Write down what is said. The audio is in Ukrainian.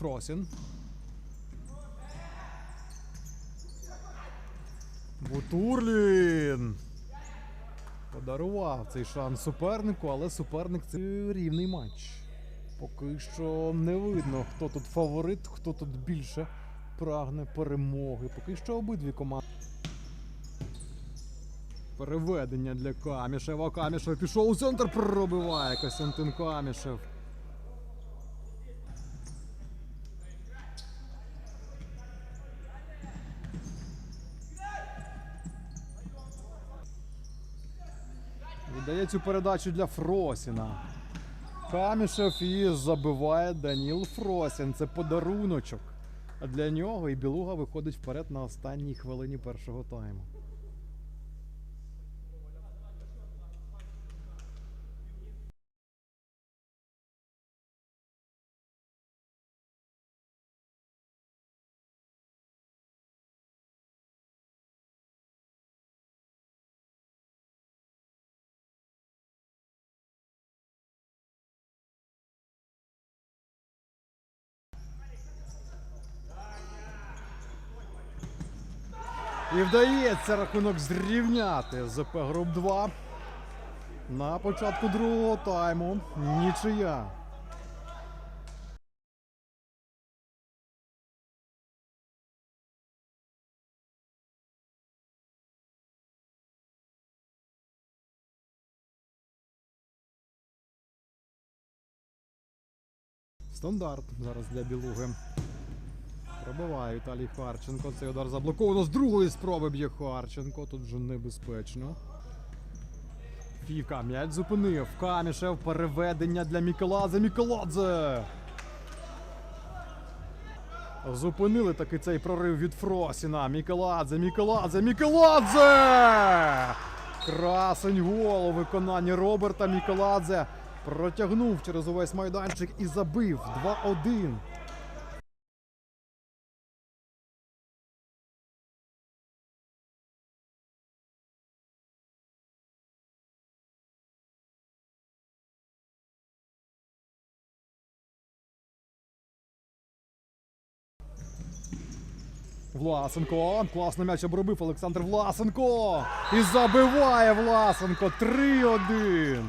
Фросін. Бутурлін. Подарував цей шанс супернику, але суперник це рівний матч. Поки що не видно, хто тут фаворит, хто тут більше прагне перемоги. Поки що обидві команди. Переведення для Камішева. Камішев пішов у центр, пробиває Костянтин Камішев. Віддає цю передачу для Фросіна. Камішев і забиває Даніл Фросін. Це подаруночок. А для нього і Білуга виходить вперед на останній хвилині першого тайму. І вдається рахунок зрівняти ЗП Груп 2 на початку другого тайму. Нічия. Стандарт зараз для білуги. Пробиває Віталій Харченко. Цей удар заблоковано з другої спроби б'є Харченко. Тут вже небезпечно. Фівка м'яч зупинив. Камішев переведення для Мікеладзе. Мікеладзе! Зупинили таки цей прорив від Фросіна. Мікеладзе, Мікеладзе, Мікеладзе! Красень гол у виконанні Роберта Мікеладзе. Протягнув через увесь майданчик і забив 2-1. Власенко. Класно м'яч обробив Олександр Власенко. І забиває Власенко. 3-1.